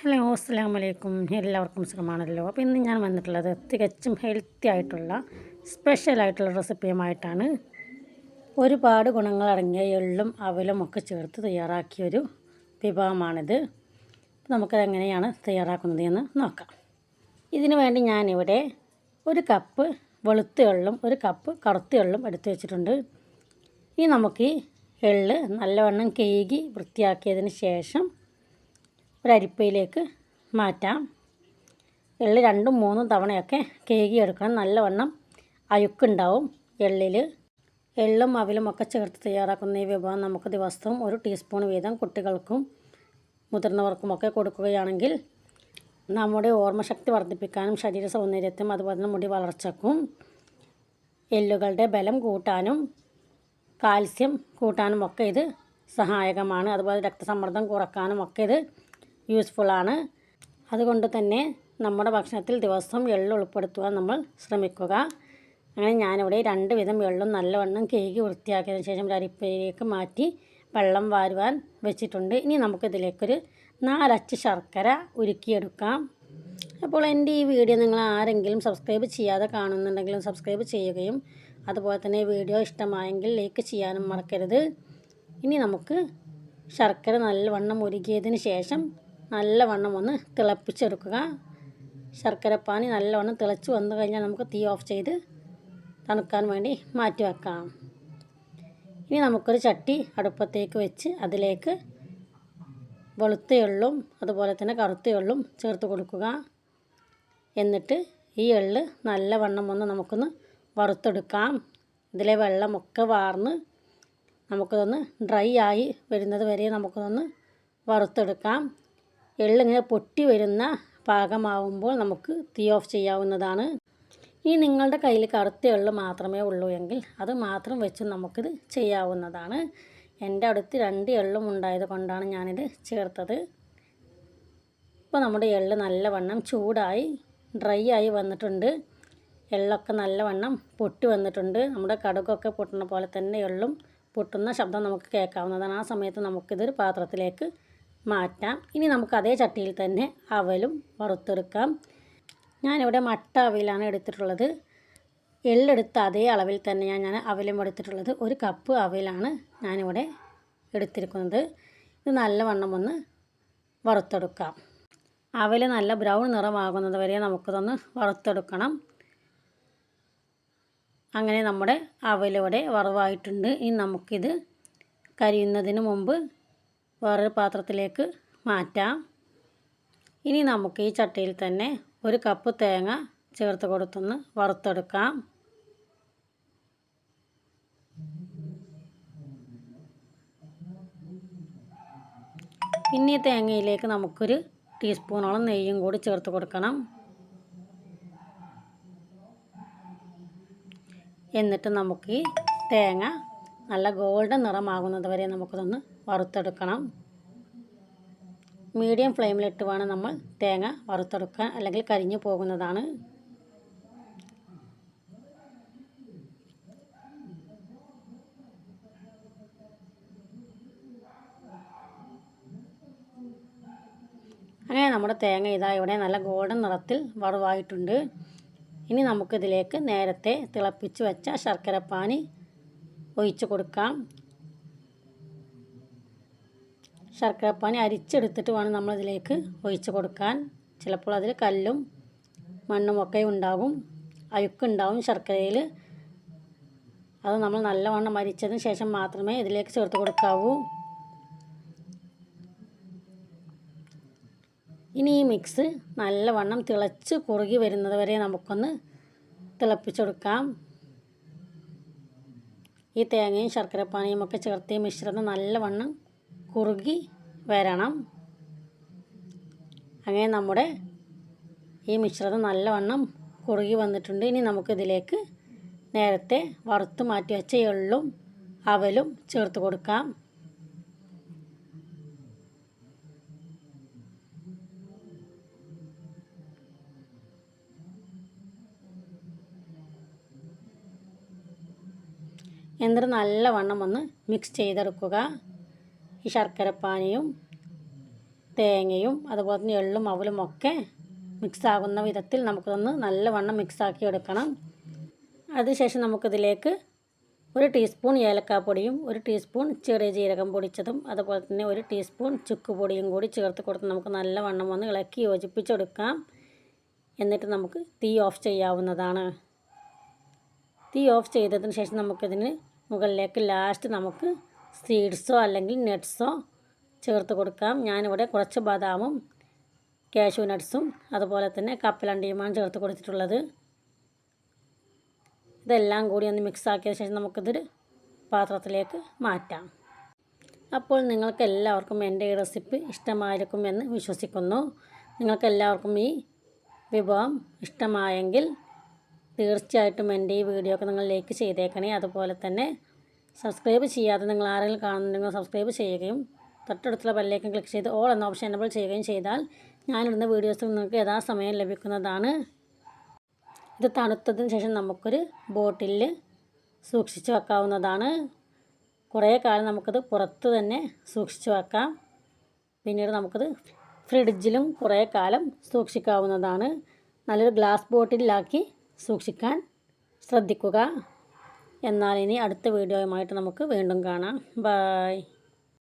Hello അസ്സാം വലൈക്കും എല്ലാവർക്കും സുഖമാണല്ലോ. അപ്പോൾ ഇന്ന് ഞാൻ വന്നിട്ടുള്ളത് തികച്ചും ഹെൽത്തി ആയിട്ടുള്ള സ്പെഷ്യൽ ആയിട്ടുള്ള റെസിപ്പിയുമായിട്ടാണ് ഒരുപാട് ഗുണങ്ങളടങ്ങിയ എള്ളും അവലും ഒക്കെ ചേർത്ത് തയ്യാറാക്കിയൊരു വിഭവമാണിത്. നമുക്കത് എങ്ങനെയാണ് തയ്യാറാക്കുന്നത് എന്ന് നോക്കാം. ഇതിനു വേണ്ടി ഞാനിവിടെ ഒരു കപ്പ് വെളുത്ത എള്ളും ഒരു കപ്പ് കറുത്ത എള്ളും എടുത്തു വെച്ചിട്ടുണ്ട്. ഇനി നമുക്ക് ഈ എള്ള് നല്ലവണ്ണം കേകി വൃത്തിയാക്കിയതിന് ശേഷം ഒരു അരിപ്പയിലേക്ക് മാറ്റാം. എള്ള് രണ്ടും മൂന്നും തവണയൊക്കെ കേകി എടുക്കണം നല്ലവണ്ണം അഴുക്കുണ്ടാവും എള്ളിൽ എള്ളും അവിലും ഒക്കെ ചേർത്ത് തയ്യാറാക്കുന്ന ഈ വിഭവം നമുക്ക് ദിവസവും ഒരു ടീസ്പൂൺ വീതം കുട്ടികൾക്കും മുതിർന്നവർക്കുമൊക്കെ കൊടുക്കുകയാണെങ്കിൽ നമ്മുടെ ഓർമ്മശക്തി വർദ്ധിപ്പിക്കാനും ശരീര സൗന്ദര്യത്തിനും അതുപോലെ തന്നെ മുടി വളർച്ചക്കും എല്ലുകളുടെ ബലം കൂട്ടാനും കാൽസ്യം കൂട്ടാനും ഒക്കെ ഇത് സഹായകമാണ്. അതുപോലെ രക്തസമ്മർദ്ദം കുറക്കാനും ഒക്കെ ഇത് യൂസ്ഫുള്ളാണ് അതുകൊണ്ട് തന്നെ നമ്മുടെ ഭക്ഷണത്തിൽ ദിവസം എള്ള് ഉൾപ്പെടുത്തുവാൻ നമ്മൾ ശ്രമിക്കുക. അങ്ങനെ ഞാനിവിടെ രണ്ട് വിധം എള്ളും നല്ലവണ്ണം കേകി വൃത്തിയാക്കിയതിന് ശേഷം ഒരു അരിപ്പയിലേക്ക് മാറ്റി വെള്ളം വാരുവാൻ വെച്ചിട്ടുണ്ട്. ഇനി നമുക്കിതിലേക്കൊരു നാലച്ച് ശർക്കര ഉരുക്കിയെടുക്കാം. അപ്പോൾ എന്റെ ഈ വീഡിയോ നിങ്ങൾ ആരെങ്കിലും സബ്സ്ക്രൈബ് ചെയ്യാതെ കാണുന്നുണ്ടെങ്കിലും സബ്സ്ക്രൈബ് ചെയ്യുകയും അതുപോലെ തന്നെ വീഡിയോ ഇഷ്ടമായെങ്കിൽ ലൈക്ക് ചെയ്യാനും മറക്കരുത്. ഇനി നമുക്ക് ശർക്കര നല്ലവണ്ണം ഉരുകിയതിന് ശേഷം നല്ലവണ്ണം ഒന്ന് തിളപ്പിച്ചെടുക്കുക. ശർക്കരപ്പാനി നല്ലവണ്ണം തിളച്ച് വന്നു കഴിഞ്ഞാൽ നമുക്ക് തീ ഓഫ് ചെയ്ത് തണുക്കാൻ വേണ്ടി മാറ്റി വെക്കാം. ഇനി നമുക്കൊരു ചട്ടി അടുപ്പത്തേക്ക് വെച്ച് അതിലേക്ക് വെളുത്ത എള്ളും അതുപോലെ തന്നെ കറുത്ത എള്ളും ചേർത്ത് കൊടുക്കുക. എന്നിട്ട് ഈ എള്ള് നല്ലവണ്ണം ഒന്ന് നമുക്കൊന്ന് വറുത്തെടുക്കാം. ഇതിലെ വെള്ളമൊക്കെ വാർന്ന് നമുക്കതൊന്ന് ഡ്രൈ ആയി വരുന്നത് വരെ നമുക്കതൊന്ന് വറുത്തെടുക്കാം. എള്ളിങ്ങനെ പൊട്ടി വരുന്ന പാകമാവുമ്പോൾ നമുക്ക് തീ ഓഫ് ചെയ്യാവുന്നതാണ്. ഇനി നിങ്ങളുടെ കയ്യിൽ കറുത്ത എള്ള് മാത്രമേ ഉള്ളൂ എങ്കിൽ അത് മാത്രം വെച്ച് നമുക്കിത് ചെയ്യാവുന്നതാണ്. എന്റെ അടുത്ത് രണ്ട് എള്ളും ഉണ്ടായത് കൊണ്ടാണ് ഞാനിത് ചേർത്തത്. ഇപ്പോൾ നമ്മുടെ എള്ള് നല്ലവണ്ണം ചൂടായി ഡ്രൈ ആയി വന്നിട്ടുണ്ട്. എള്ളൊക്കെ നല്ലവണ്ണം പൊട്ടി വന്നിട്ടുണ്ട്. നമ്മുടെ കടുകൊക്കെ പൊട്ടുന്ന പോലെ തന്നെ എള്ളും പൊട്ടുന്ന ശബ്ദം നമുക്ക് കേൾക്കാവുന്നതാണ്. ആ സമയത്ത് നമുക്കിതൊരു പാത്രത്തിലേക്ക് മാറ്റാം. ഇനി നമുക്ക് അതേ ചട്ടിയിൽ തന്നെ അവലും വറുത്തെടുക്കാം. ഞാനിവിടെ മട്ട അവയിലാണ് എടുത്തിട്ടുള്ളത്. എള്ളെടുത്ത അതേ അളവിൽ തന്നെയാണ് ഞാൻ അവലും എടുത്തിട്ടുള്ളത്. ഒരു കപ്പ് അവയിലാണ് ഞാനിവിടെ എടുത്തിരിക്കുന്നത്. ഇത് നല്ലവണ്ണം ഒന്ന് വറുത്തെടുക്കാം. അവൽ നല്ല ബ്രൗൺ നിറമാകുന്നത് വരെ നമുക്കിതൊന്ന് വറുത്തെടുക്കണം. അങ്ങനെ നമ്മുടെ അവലിവിടെ വറവായിട്ടുണ്ട്. ഇനി നമുക്കിത് കരിയുന്നതിന് മുമ്പ് വേറൊരു പാത്രത്തിലേക്ക് മാറ്റാം. ഇനി നമുക്ക് ഈ ചട്ടിയിൽ തന്നെ ഒരു കപ്പ് തേങ്ങ ചേർത്ത് കൊടുത്തൊന്ന് വറുത്തെടുക്കാം. പിന്നെ ഈ തേങ്ങയിലേക്ക് നമുക്കൊരു ടീസ്പൂണോളം നെയ്യും കൂടി ചേർത്ത് കൊടുക്കണം. എന്നിട്ട് നമുക്ക് ഈ തേങ്ങ നല്ല ഗോൾഡൻ നിറമാകുന്നത് വരെ നമുക്കതൊന്ന് വറുത്തെടുക്കണം. മീഡിയം ഫ്ലെയിമിലിട്ട് വേണം നമ്മൾ തേങ്ങ വറുത്തെടുക്കാൻ അല്ലെങ്കിൽ കരിഞ്ഞു പോകുന്നതാണ്. അങ്ങനെ നമ്മുടെ തേങ്ങ ഇതാ ഇവിടെ നല്ല ഗോൾഡൻ നിറത്തിൽ വറവായിട്ടുണ്ട്. ഇനി നമുക്കിതിലേക്ക് നേരത്തെ തിളപ്പിച്ച് വെച്ച ശർക്കരപ്പാനി ഒഴിച്ച് കൊടുക്കാം. ശർക്കരപ്പാനി അരിച്ചെടുത്തിട്ട് വേണം നമ്മളിതിലേക്ക് ഒഴിച്ച് കൊടുക്കാൻ. ചിലപ്പോൾ അതിൽ കല്ലും മണ്ണും ഒക്കെ ഉണ്ടാകും. അഴുക്കുണ്ടാവും ശർക്കരയിൽ. അത് നമ്മൾ നല്ലവണ്ണം അരിച്ചതിന് ശേഷം മാത്രമേ ഇതിലേക്ക് ചേർത്ത് കൊടുക്കാവൂ. ഇനി ഈ മിക്സ് നല്ലവണ്ണം തിളച്ച് കുറുകി വരുന്നത് വരെ നമുക്കൊന്ന് തിളപ്പിച്ചെടുക്കാം. ഈ തേങ്ങയും ശർക്കരപ്പാനിയും ഒക്കെ ചേർത്ത് മിശ്രിതം നല്ലവണ്ണം കുറുകി വരണം. അങ്ങനെ നമ്മുടെ ഈ മിശ്രിതം നല്ലവണ്ണം കുറുകി വന്നിട്ടുണ്ട്. ഇനി നമുക്കിതിലേക്ക് നേരത്തെ വറുത്ത് മാറ്റി വെച്ച എള്ളും അവലും ചേർത്ത് കൊടുക്കാം. എന്നിട്ട് നല്ലവണ്ണം ഒന്ന് മിക്സ് ചെയ്തെടുക്കുക. ഈ ശർക്കരപ്പാനിയും തേങ്ങയും അതുപോലെ തന്നെ എള്ളും അവലും ഒക്കെ മിക്സാകുന്ന വിധത്തിൽ നമുക്കൊന്ന് നല്ലവണ്ണം മിക്സാക്കി എടുക്കണം അതിനുശേഷം നമുക്കിതിലേക്ക് ഒരു ടീസ്പൂൺ ഏലക്കാപ്പൊടിയും ഒരു ടീസ്പൂൺ ചെറിയ ജീരകം പൊടിച്ചതും അതുപോലെ തന്നെ ഒരു ടീസ്പൂൺ ചുക്ക് പൊടിയും കൂടി ചേർത്ത് കൊടുത്ത് നമുക്ക് നല്ലവണ്ണം ഒന്ന് ഇളക്കി യോജിപ്പിച്ചെടുക്കാം. എന്നിട്ട് നമുക്ക് തീ ഓഫ് ചെയ്യാവുന്നതാണ്. തീ ഓഫ് ചെയ്തതിന് ശേഷം നമുക്കിതിന് മുകളിലേക്ക് ലാസ്റ്റ് നമുക്ക് സീഡ്സോ അല്ലെങ്കിൽ നട്ട്സോ ചേർത്ത് കൊടുക്കാം. ഞാനിവിടെ കുറച്ച് ബദാമും കാഷ്യൂ നട്ട്സും അതുപോലെ തന്നെ കപ്പലണ്ടിയുമാണ് ചേർത്ത് കൊടുത്തിട്ടുള്ളത്. ഇതെല്ലാം കൂടി ഒന്ന് മിക്സ് ആക്കിയ ശേഷം നമുക്കിതൊരു പാത്രത്തിലേക്ക് മാറ്റാം. അപ്പോൾ നിങ്ങൾക്ക് എല്ലാവർക്കും എന്റെ ഈ റെസിപ്പി ഇഷ്ടമായിരിക്കുമെന്ന് വിശ്വസിക്കുന്നു. നിങ്ങൾക്ക് എല്ലാവർക്കും ഈ വിഭവം ഇഷ്ടമായെങ്കിൽ തീർച്ചയായിട്ടും എന്റെ ഈ വീഡിയോ ഒക്കെ നിങ്ങൾ ലൈക്ക് ചെയ്തേക്കണേ. അതുപോലെ തന്നെ സബ്സ്ക്രൈബ് ചെയ്യാതെ നിങ്ങൾ ആരെങ്കിലും കാണുന്നുണ്ടെങ്കിൽ സബ്സ്ക്രൈബ് ചെയ്യുകയും തൊട്ടടുത്തുള്ള ബെല്ലേക്കും ക്ലിക്ക് ചെയ്ത് ഓൾ എന്ന ഓപ്ഷൻ എനബിൾ ചെയ്യുകയും ചെയ്താൽ ഞാനിടുന്ന വീഡിയോസ് നിങ്ങൾക്ക് യഥാസമയം ലഭിക്കുന്നതാണ്. ഇത് തണുത്തതിന് ശേഷം നമുക്കൊരു ബോട്ടിലിൽ സൂക്ഷിച്ച് വെക്കാവുന്നതാണ്. കുറേ കാലം നമുക്കത് പുറത്ത് തന്നെ സൂക്ഷിച്ച് വെക്കാം. പിന്നീട് നമുക്കത് ഫ്രിഡ്ജിലും കുറേ കാലം സൂക്ഷിക്കാവുന്നതാണ്. നല്ലൊരു ഗ്ലാസ് ബോട്ടിലാക്കി സൂക്ഷിക്കാൻ ശ്രദ്ധിക്കുക. എന്നാൽ ഇനി അടുത്ത വീഡിയോയുമായിട്ട് നമുക്ക് വീണ്ടും കാണാം. ബായ്